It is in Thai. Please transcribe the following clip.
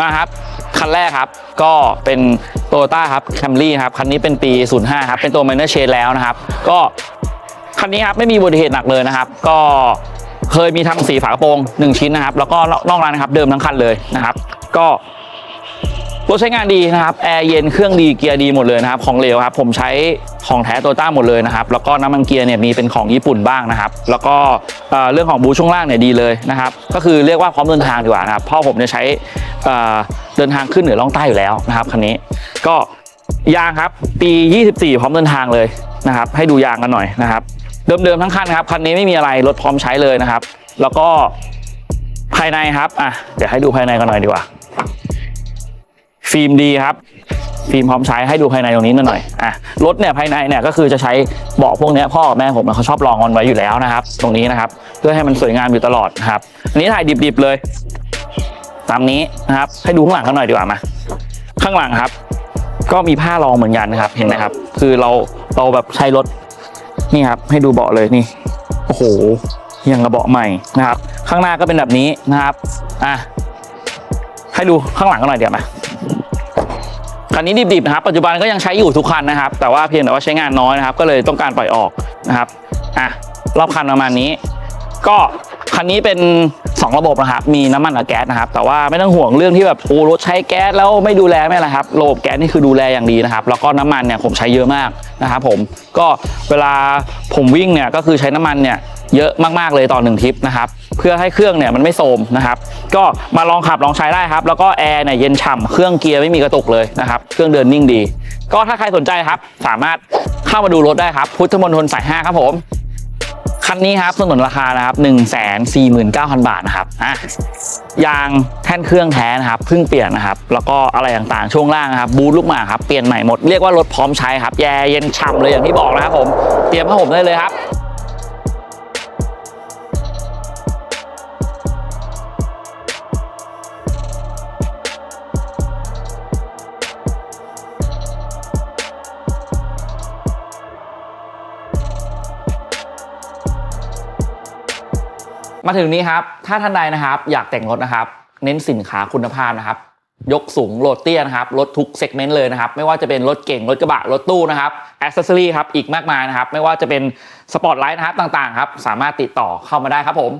มาครับ คันแรกครับ ก็เป็นโตโยต้าครับแคมรี่ครับ คันนี้เป็นปี 05 ครับ เป็นตัว minor change แล้วนะครับ ก็คันนี้ครับไม่มีอุบัติเหตุหนักเลยนะครับ ก็เคยมีทำสีฝากระโปรง 1 ชิ้นนะครับ แล้วก็นอกนั้นนะครับ เดิมทั้งคันเลยนะครับ ก็รถใช้งานดีนะครับ แอร์เย็น เครื่องดี เกียร์ดีหมดเลยนะครับ ของเหลวครับ ผมใช้ของแท้โตต้าหมดเลยนะครับ แล้วก็น้ำมันเกียร์เนี่ยมีเป็นของญี่ปุ่นบ้างนะครับ แล้วก็เอ่อเรื่องของบูช่วงล่างเนี่ยดีเลยนะครับ ก็คือเรียกว่าพร้อมเดินทางดีกว่านะครับ เพราะผมเนี่ยใช้ เดินทางขึ้นเหนือล่องใต้อยู่แล้วนะครับคันนี้ก็ยางครับ ปี 24 พร้อมเดินทางเลยนะครับ ให้ดูยางกันหน่อยนะครับ เดิมๆทั้งคันครับคันนี้ไม่มีอะไรรถพร้อมใช้เลยนะครับ แล้วก็ภายในครับอะเดี๋ยวให้ดูภายในกันหน่อยดีกว่า ฟิล์มดีครับ ฟิล์มพร้อมใช้ให้ดูภายในตรงนี้หน่อยอะรถเนี่ยภายในเนี่ยก็คือจะใช้เบาะพวกนี้พ่อกับแม่ผมเขาชอบลองกันไว้อยู่แล้วนะครับ ตรงนี้นะครับ เพื่อให้มันสวยงามอยู่ตลอดนะครับ อันนี้ถ่ายดิบๆเลย ตามนี้นะครับ ให้ดูข้างหลังกันหน่อยดีกว่ามาข้างหลังครับ ก็มีผ้ารองเหมือนกันนะครับเห็นไหมครับ คือเราเราแบบใช้รถนี่ครับ ให้ดูเบาะเลยนี่โอ้โหยังกระเบาะใหม่นะครับ ข้างหน้าก็เป็นแบบนี้นะครับอะให้ดูข้างหลังกันหน่อยเดี๋ยวมาคันนี้ดิบๆนะครับ ปัจจุบันก็ยังใช้อยู่ทุกคันนะครับ แต่ว่าเพียงแต่ว่าใช้งานน้อยนะครับ ก็เลยต้องการปล่อยออกนะครับอะรอบคันประมาณนี้ ก็ คันนี้เป็น 2 ระบบนะครับ มีน้ำมันกับแก๊สนะครับ แต่ว่าไม่ต้องห่วงเรื่องที่แบบโอ้รถใช้แก๊สแล้วไม่ดูแลไม่อะไรครับระบบแก๊สนี่คือดูแลอย่างดีนะครับ แล้วก็น้ำมันเนี่ยผมใช้เยอะมากนะครับผมก็เวลาผมวิ่งเนี่ยก็คือใช้น้ำมันเนี่ยเยอะมากๆเลยต่อหนึ่งทริปนะครับเพื่อให้เครื่องเนี่ยมันไม่โทมนะครับก็มาลองขับลองใช้ได้ครับ แล้วก็แอร์เนี่ยเย็นฉ่ำเครื่องเกียร์ไม่มีกระตุกเลยนะครับเครื่องเดินนิ่งดี ก็ถ้าใครสนใจครับ สามารถเข้ามาดูรถได้ครับ พุทธมณฑลสาย 5 ครับผม คันนี้ครับสนนราคานะครับ1 4 9 0 0 0 บาทนะครับอะยางแท่นเครื่องแท้นะครับเพิ่งเปลี่ยนนะครับ แล้วก็อะไรต่างๆช่วงล่างครับบูทลูกหมากครับเปลี่ยนใหม่หมดเรียกว่ารถพร้อมใช้ครับแยเย็นฉ่ำเลยอย่างที่บอกนะครับผมเตรียมผ้าห่มได้เลยครับ มาถึงนี้ครับ ถ้าท่านใดนะครับ อยากแต่งรถนะครับ เน้นสินค้าคุณภาพนะครับ ยกสูงโหลดเตี้ยนะครับ รถทุกเซกเมนต์เลยนะครับ ไม่ว่าจะเป็นรถเก่ง รถกระบะ รถตู้นะครับอสเซสซอรี่ครับ อีกมากมายนะครับ ไม่ว่าจะเป็นสปอร์ตไลท์นะครับต่างๆครับ สามารถติดต่อเข้ามาได้ครับผม